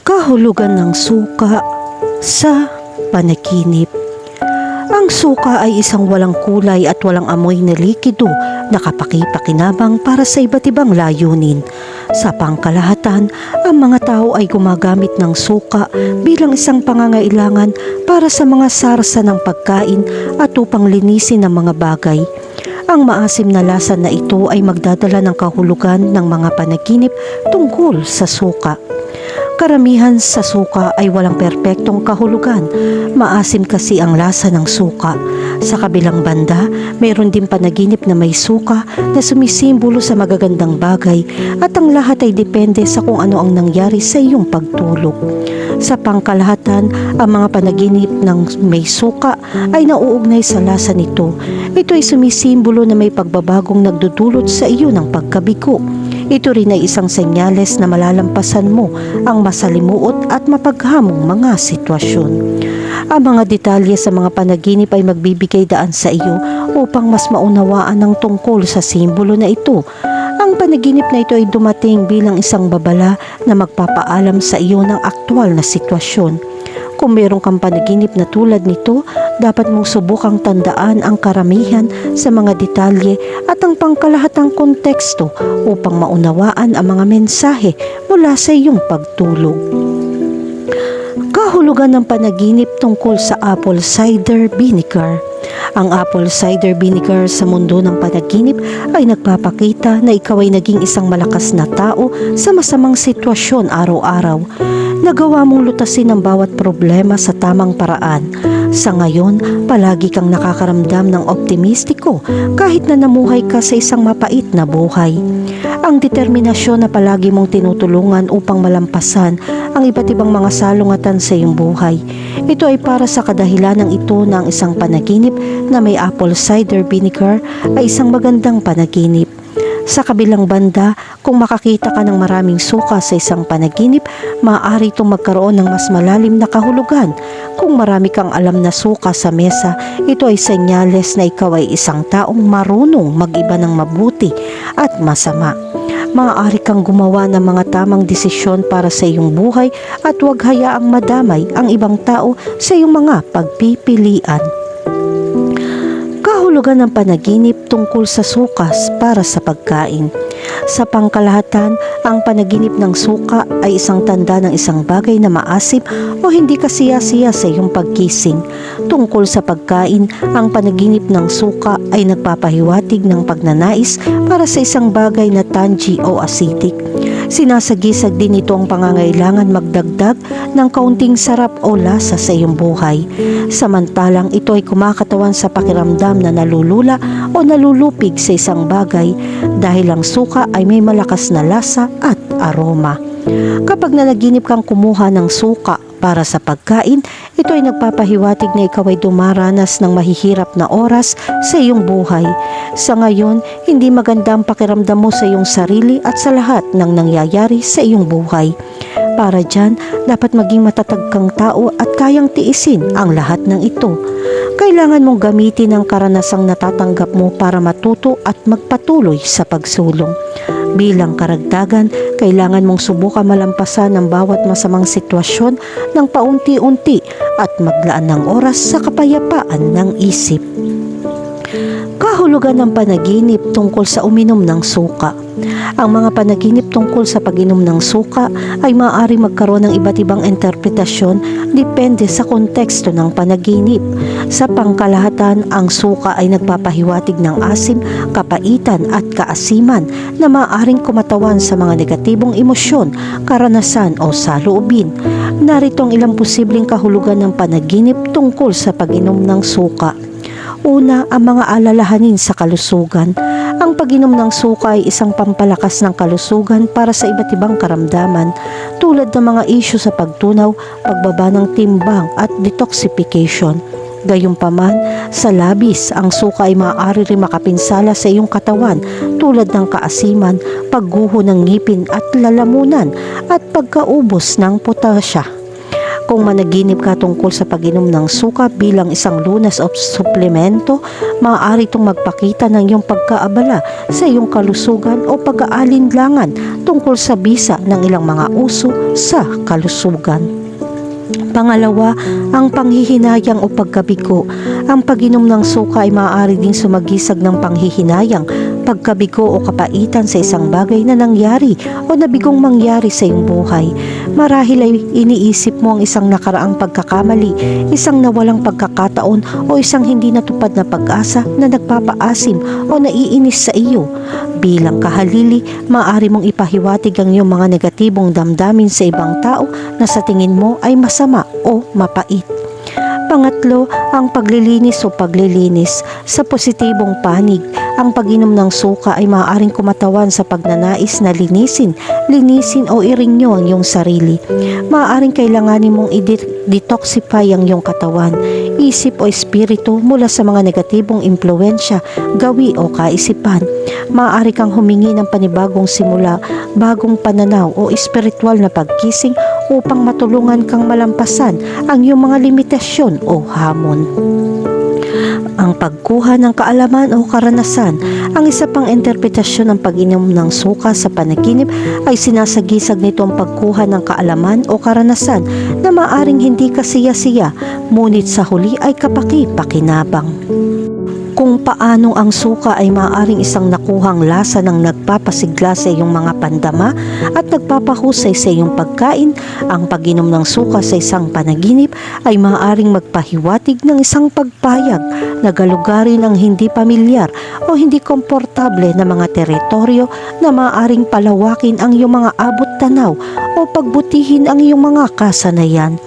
kahulugan ng suka sa panaginip. Ang suka ay isang walang kulay at walang amoy na likido na kapakipakinabang para sa iba't ibang layunin. Sa pangkalahatan, ang mga tao ay gumagamit ng suka bilang isang pangangailangan para sa mga sarsa ng pagkain at upang linisin ang mga bagay. Ang maasim na lasa na ito ay magdadala ng kahulugan ng mga panaginip tungkol sa suka. Karamihan sa suka ay walang perpektong kahulugan. Maasim kasi ang lasa ng suka. Sa kabilang banda, mayroon din panaginip na may suka na sumisimbolo sa magagandang bagay at ang lahat ay depende sa kung ano ang nangyari sa iyong pagtulog. Sa pangkalahatan, ang mga panaginip ng may suka ay nauugnay sa lasa nito. Ito ay sumisimbolo na may pagbabagong nagdudulot sa iyo ng pagkabigo. Ito rin ay isang senyales na malalampasan mo ang masalimuot at mapaghamong mga sitwasyon. Ang mga detalye sa mga panaginip ay magbibigay daan sa iyo upang mas maunawaan ang tungkol sa simbolo na ito. Ang panaginip na ito ay dumating bilang isang babala na magpapaalam sa iyo ng aktwal na sitwasyon. Kung meron kang panaginip na tulad nito, dapat mong subukang tandaan ang karamihan sa mga detalye at ang pangkalahatang konteksto upang maunawaan ang mga mensahe mula sa iyong pagtulog. Kahulugan ng panaginip tungkol sa apple cider vinegar. Ang apple cider vinegar sa mundo ng panaginip ay nagpapakita na ikaw ay naging isang malakas na tao sa masamang sitwasyon araw-araw. Nagawa mong lutasin ang bawat problema sa tamang paraan. Sa ngayon, palagi kang nakakaramdam ng optimistiko kahit na namuhay ka sa isang mapait na buhay. Ang determinasyon na palagi mong tinutulungan upang malampasan ang iba't ibang mga salungatan sa iyong buhay. Ito ay para sa kadahilanang ito ng isang panaginip na may apple cider vinegar ay isang magandang panaginip. Sa kabilang banda, kung makakita ka ng maraming suka sa isang panaginip, maaari itong magkaroon ng mas malalim na kahulugan. Kung marami kang alam na suka sa mesa, ito ay senyales na ikaw ay isang taong marunong mag-iba ng mabuti at masama. Maaari kang gumawa ng mga tamang desisyon para sa iyong buhay at huwag hayaang madamay ang ibang tao sa iyong mga pagpipilian. Kahulugan ng panaginip tungkol sa sukas para sa pagkain. Sa pangkalahatan, ang panaginip ng suka ay isang tanda ng isang bagay na maasim o hindi kasiya-siya sa iyong pagkising. Tungkol sa pagkain, ang panaginip ng suka ay nagpapahiwatig ng pagnanais para sa isang bagay na tangi o acidic. Sinasagisag din ito ang pangangailangan magdagdag ng kaunting sarap o lasa sa iyong buhay. Samantalang ito ay kumakatawan sa pakiramdam na nalulula o nalulupig sa isang bagay dahil ang suka ay may malakas na lasa at aroma. Kapag nanaginip kang kumuha ng suka para sa pagkain, ito ay nagpapahiwatig na ikaw ay dumaranas ng mahihirap na oras sa iyong buhay. Sa ngayon, hindi maganda ang pakiramdam mo sa iyong sarili at sa lahat ng nangyayari sa iyong buhay. Para dyan, dapat maging matatag kang tao at kayang tiisin ang lahat ng ito. Kailangan mong gamitin ang karanasang natatanggap mo para matuto at magpatuloy sa pagsulong. Bilang karagdagan, kailangan mong subukan malampasan ang bawat masamang sitwasyon ng paunti-unti at maglaan ng oras sa kapayapaan ng isip. Kahulugan ng panaginip tungkol sa uminom ng suka. Ang mga panaginip tungkol sa pag-inom ng suka ay maaari magkaroon ng iba't ibang interpretasyon depende sa konteksto ng panaginip. Sa pangkalahatan, ang suka ay nagpapahiwatig ng asim, kapaitan at kaasiman na maaaring kumatawan sa mga negatibong emosyon, karanasan o saloobin. Narito ang ilang posibleng kahulugan ng panaginip tungkol sa pag-inom ng suka. Una, ang mga alalahanin sa kalusugan. Ang pag-inom ng suka ay isang pampalakas ng kalusugan para sa iba't ibang karamdaman tulad ng mga isyu sa pagtunaw, pagbaba ng timbang at detoxification. Gayunpaman, sa labis, ang suka ay maaari rin makapinsala sa iyong katawan tulad ng kaasiman, pagguho ng ngipin at lalamunan at pagkaubos ng potasya. Kung managinip ka tungkol sa pag-inom ng suka bilang isang lunas o suplemento, maaari itong magpakita ng iyong pagkaabala sa iyong kalusugan o pag-aalinlangan tungkol sa bisa ng ilang mga uso sa kalusugan. Pangalawa, ang panghihinayang o pagkabigo. Ang pag-inom ng suka ay maaari ding sumagisag ng panghihinayang, pagkabigo o kapaitan sa isang bagay na nangyari o nabigong mangyari sa iyong buhay. Marahil ay iniisip mo ang isang nakaraang pagkakamali, isang nawalang pagkakataon o isang hindi natupad na pag-asa na nagpapaasim o naiinis sa iyo. Bilang kahalili, maaari mong ipahiwatig ang iyong mga negatibong damdamin sa ibang tao na sa tingin mo ay masama o mapait. Pangatlo, ang paglilinis o paglilinis. Sa positibong panig, ang pag-inom ng suka ay maaaring kumatawan sa pagnanais na linisin, linisin o irinyo ang iyong sarili. Maaaring kailanganin mong i-detoxify ang iyong katawan, isip o espiritu mula sa mga negatibong impluensya, gawi o kaisipan. Maaari kang humingi ng panibagong simula, bagong pananaw o espiritual na pagkising upang matulungan kang malampasan ang iyong mga limitasyon o hamon. Ang pagkuha ng kaalaman o karanasan, ang isa pang interpretasyon ng pag-inom ng suka sa panaginip ay sinasagisag nito ang pagkuha ng kaalaman o karanasan na maaring hindi kasiya-siya, ngunit sa huli ay kapaki-pakinabang kung paano ang suka ay maaaring isang nakuhang lasa ng nagpapasigla sa iyong mga pandama at nagpapahusay sa iyong pagkain, ang pag-inom ng suka sa isang panaginip ay maaaring magpahiwatig ng isang pagpayag na galugari ng hindi pamilyar o hindi komportable na mga teritoryo na maaaring palawakin ang iyong mga abot tanaw o pagbutihin ang iyong mga kasanayan.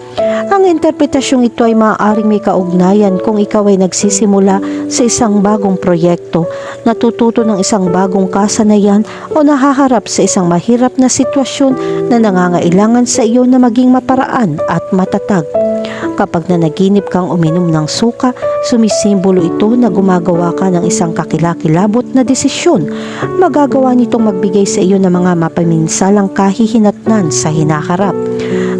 Ang interpretasyong ito ay maaaring may kaugnayan kung ikaw ay nagsisimula sa isang bagong proyekto, natututo ng isang bagong kasanayan o nahaharap sa isang mahirap na sitwasyon na nangangailangan sa iyo na maging maparaan at matatag. Kapag nanaginip kang uminom ng suka, sumisimbolo ito na gumagawa ka ng isang kakilakilabot na desisyon. Magagawa nitong magbigay sa iyo ng mga mapaminsalang kahihinatnan sa hinaharap.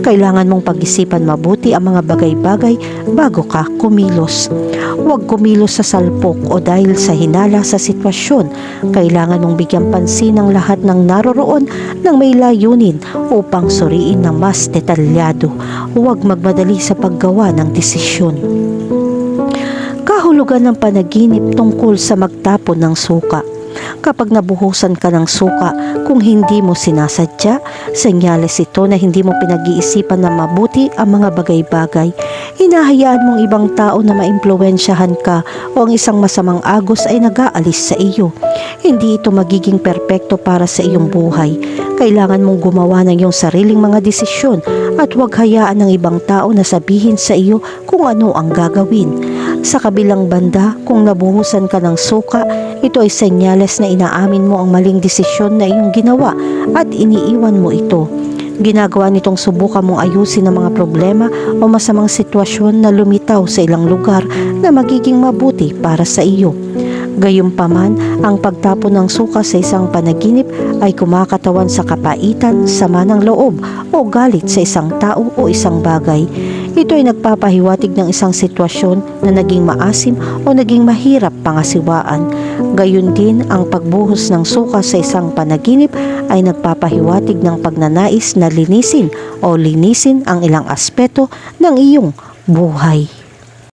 Kailangan mong pag-isipan mabuti ang mga bagay-bagay bago ka kumilos. Huwag kumilos sa salpok o dahil sa hinala sa sitwasyon. Kailangan mong bigyan pansin ang lahat ng naroroon ng may layunin upang suriin ng mas detalyado. Huwag magmadali sa paggawa ng desisyon. Kahulugan ng panaginip tungkol sa magtapon ng suka. Kapag nabuhusan ka ng suka, kung hindi mo sinasadya, senyales ito na hindi mo pinag-iisipan na mabuti ang mga bagay-bagay. Hinahayaan mong ibang tao na maimpluwensyahan ka o ang isang masamang agos ay nag-aalis sa iyo. Hindi ito magiging perpekto para sa iyong buhay. Kailangan mong gumawa ng iyong sariling mga desisyon at huwag hayaan ng ibang tao na sabihin sa iyo kung ano ang gagawin. Sa kabilang banda, kung nabuhusan ka ng suka, ito ay senyales na inaamin mo ang maling desisyon na iyong ginawa at iniiwan mo ito. Ginagawa nitong subukan mong ayusin ang mga problema o masamang sitwasyon na lumitaw sa ilang lugar na magiging mabuti para sa iyo. Gayunpaman, ang pagtapon ng suka sa isang panaginip ay kumakatawan sa kapaitan, sama ng loob o galit sa isang tao o isang bagay. Ito ay nagpapahiwatig ng isang sitwasyon na naging maasim o naging mahirap pangasiwaan. Gayun din, ang pagbuhos ng suka sa isang panaginip ay nagpapahiwatig ng pagnanais na linisin o linisin ang ilang aspeto ng iyong buhay.